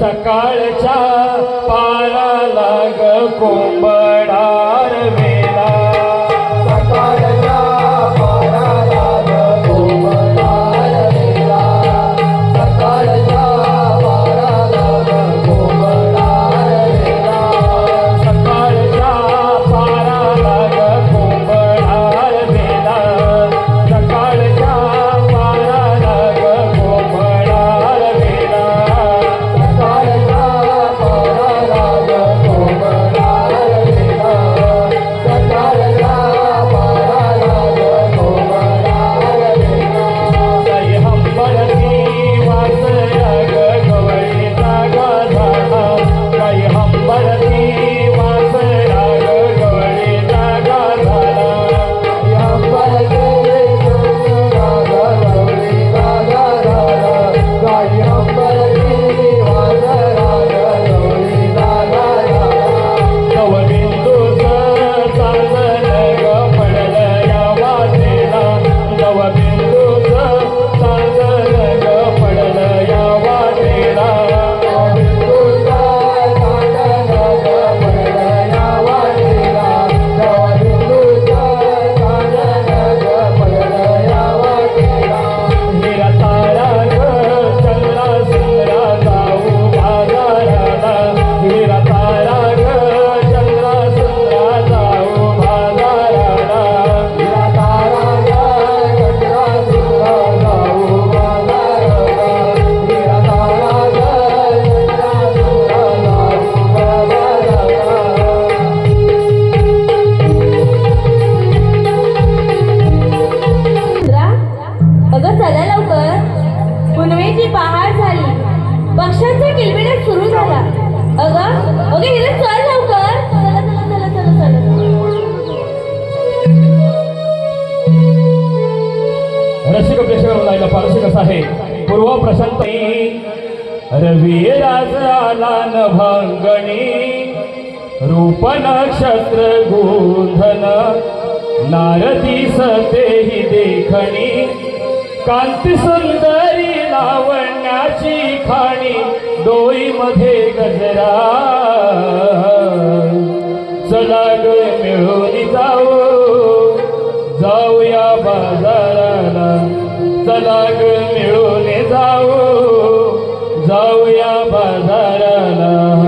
सकाळच्या पायाला लाग कोंबड आहे. पूर्व प्रशांत. रवी राजाला न भांगणी रूप नक्षत्र गोधन नारदी सतेही देखणी कांती सुंदरी लावण्याची खाणी डोईमध्ये गजरा. चला मिळून जाऊ जाऊया बाजार लाग मिळून जाऊ जाऊया बाजाराला.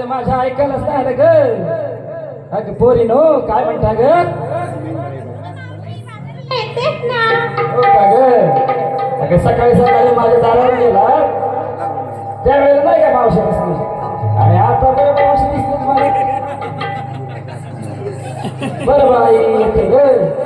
अगं माझ्या ऐकायलाच नाही आलं ग. अगं पोरी नो काय म्हणता ग? हो का अगं सकाळी सकाळी माझ्या दारावर गेला. त्यावेळेला नाही का मावशी दिसली? आणि आता बरं मावशी दिसलीच मला. बरं बाई ग.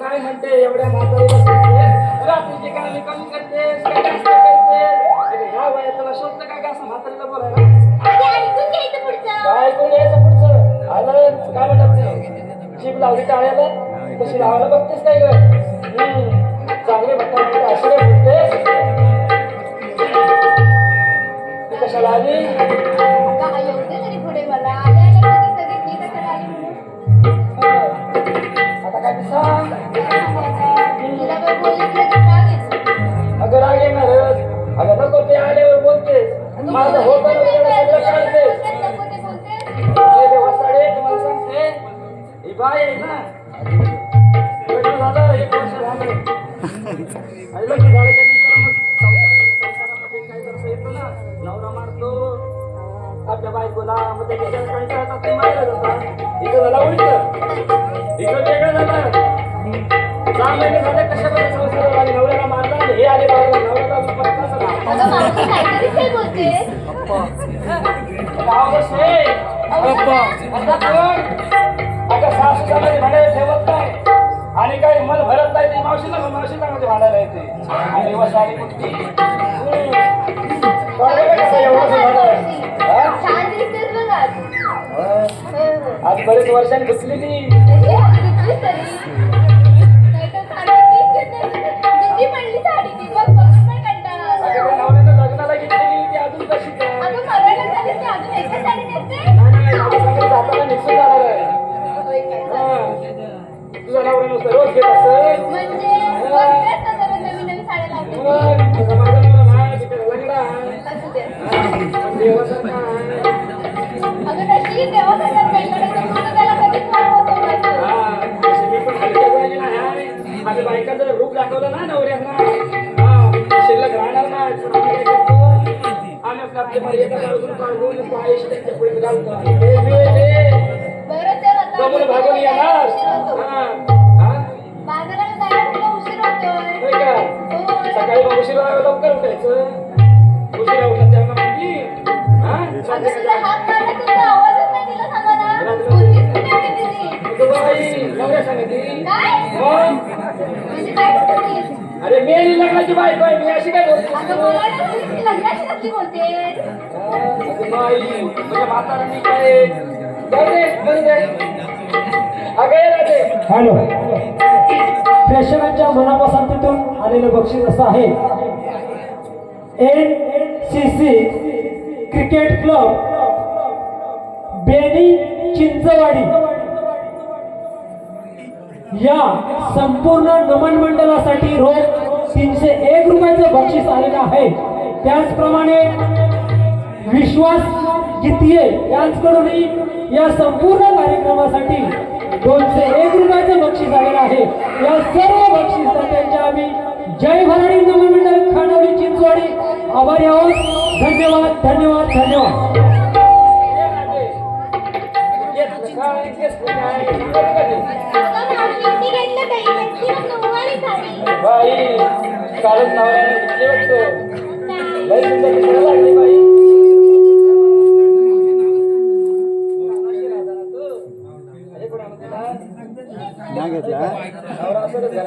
काय म्हणते? एवढ्या म्हातारीला रात्रीची कामे कमी का? अगं, ह्या वयात तुला शोभतं का गं असं म्हातारीला बोलायला? ऐकून घ्यायचं पुढचं. काय कोण यायचं पुढचं? आलं? काय म्हणतात जीभ लावली टाळ्याला? कशी लावायला बघतेस काय चांगले बघता असे काय बोलतेस कशाला आली? तरी पुढे मला. अगं राग येणारच अगं नको ते आल्यावर बोलतेस माझं होतं ना तुला सगळं काढतेस नको ते हे देवा साडे तुम्हाला सांगते ही। बाय आहे ना। लग्न झालं एक वर्ष झालं लग्न झाल्याच्या आपल्या बायकोला मग त्याच्या कंटाळा येतात ते मारायला जातात इथं झाला उलट. इथं वेगळं झालं. सहा महिने झाले कशामध्ये संसार आले? नवऱ्याला मारला आणि हे आले नवऱ्याला अगं सासू सासरे भांडायला ठेवत नाही. आणि काही मन भरत नाही ती मावशीला मावशीला मध्ये भांडायला येते. आणि दिवस आली कुठली? बघ आज बरेच वर्षांनी बसली ती. अरे मेरी लग्नाची बायको आहे मी अशी काय बोलतो? म्हणजे हॅलो. प्रेक्षकांच्या मनापसंतीतून आलेलं बक्षीस असं आहे. N C C cricket club Beni Chinchwadi. या संपूर्ण नमन मंडळासाठी रोज तीनशे एक रुपयाचं बक्षीस आलेलं आहे. त्याचप्रमाणे विश्वास गीतीये यांच्याकडूनही या संपूर्ण कार्यक्रमासाठी दोनशे एक रुपयाचं बक्षीस आलेलं आहे. या सर्व बक्षीस त्यांच्या आम्ही जय भराडी नमन मंडळ खानावली चिंचवाडी आभारी आहोत. धन्यवाद धन्यवाद धन्यवाद. बाई नवऱ्याने घेतली वाटतं? लागली? नाही घेतला.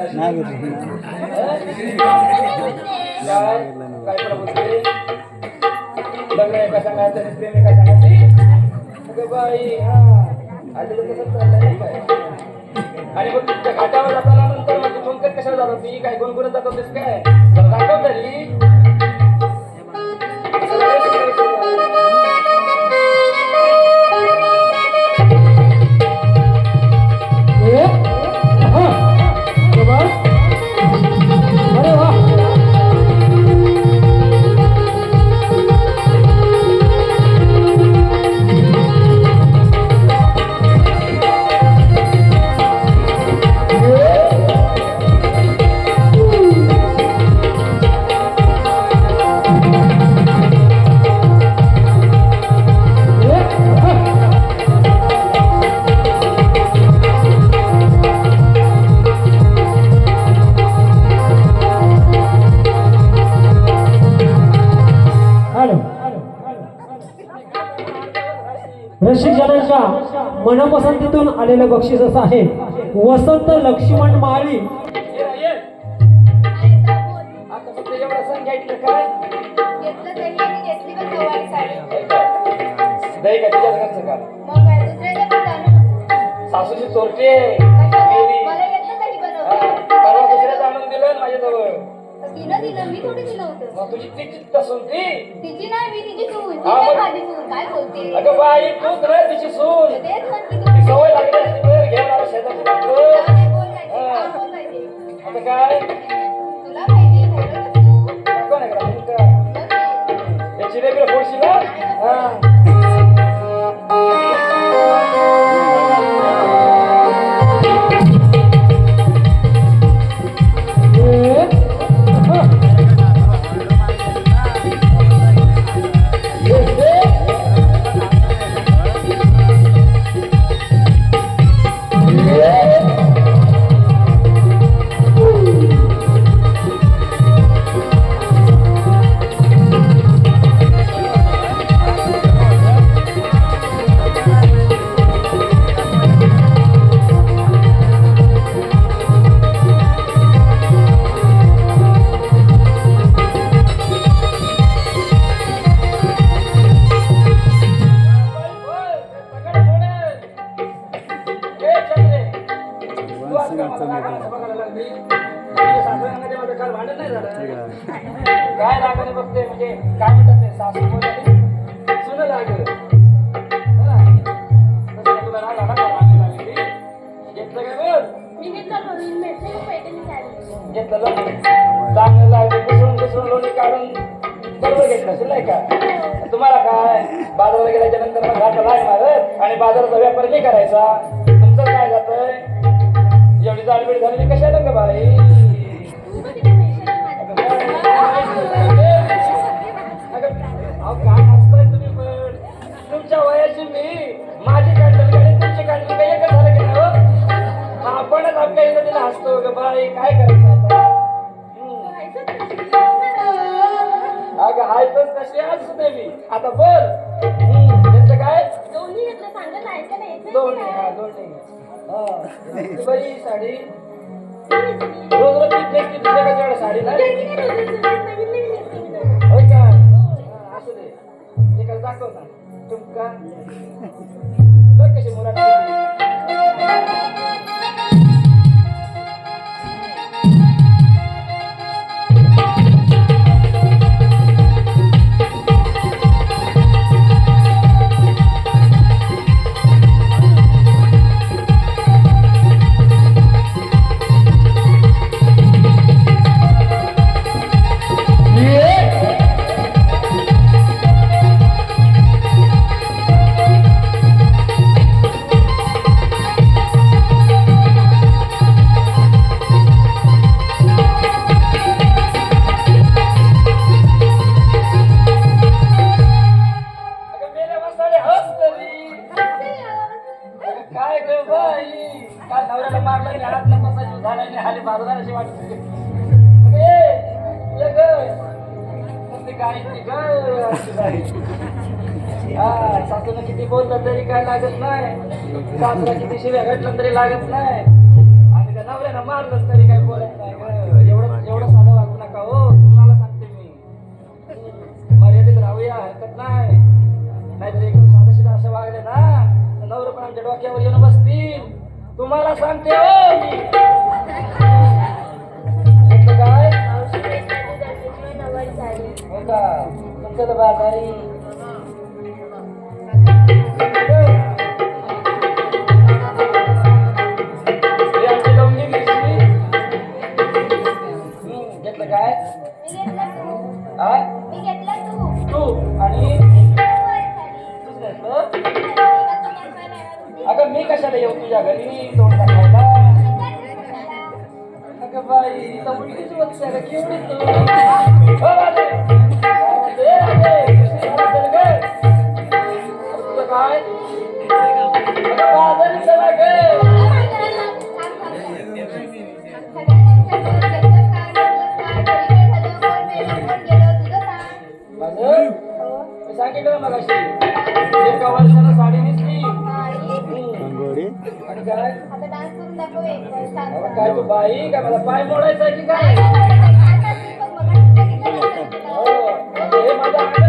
नाही घेतला काय सांगायचं प्रेम सांगायची बाई हा. आणि मग तुमच्या घाटावर जाताना नंतर मग तू ठोंकत कशाला जात मी काय गुणगुणत जात होतीस काय? जरा दाखव तरी मनपसंतीतून आलेलं बक्षीस असं आहे. वसंत लक्ष्मण माळी. सासूची रा, तिनं दिलं. मी थोडी दिलं होतं? मग तुझी तिची नाही मी तिची सून ती काय मग- माझी सून काय बोलते? अगं बाई तूच रे तिची सून तेच म्हणते ती तू सवय लागली असती तर घेऊन आला शेजारची बायको. काय बोलायचे काय बोलायचे. आता काय? तुला माहिती बोलतच तू दाखव ना इकडं, इकडं. बघ हे जिलेबीला फोडशील? हा. नाही का? तुम्हाला काय? बाजाराला गेल्याच्यानंतर मग घाटा लागणार आणि बाजाराचा व्यापार नाही करायचा. तुमचं काय जातंय? एवढी जाडबीड झालेली कशाला ग बाई? अहो, काय तुम्ही पण? तुमच्या वयाची मी माझी काढलेली आणि तुमची काढली काही एकच झालं की नाही हो? आपणच आपल्या इथं तिला हसतो ग बाई. काय करायचं? अगं कशी मी. आता बोल. त्याचं काय? दोन्ही सांगत येत दोन हा दोन हा ती बरी साडी. रोज रोज ती साडी नाही? होय का? हा, असू दे. एकाला दाखव ना. तुमका. बघ कशी मुराद तरी लागत नाही. आणि त्या नवऱ्यानं मारलं तरी काय बोलत नाही. एवढं एवढं साधं वागू नका हो. तुम्हाला सांगते मी. मर्यादित राहूया हरकत नाही. नाहीतर एकदम साधाशीदा असं वागले ना नवरं पण आमच्या डोक्यावर येऊन बसतील. तुम्हाला सांगते हो काय? हो का? तुमचं तर बाजारी. कशाला येऊ तुझ्या घरी तोंड टाकायला अगं बाई मुलगीच बघते अगं केवढी तू हो बाजे. बाजे, बाजे. कशी झाली तर गं? अरे तुझं काय अगं बाजारी चला गं. माझं मी सांगितलं मग अशी एका वर्षाला काय अगं काय तू बाई काय मला पाय मोडायचा की काय? हो हे माझं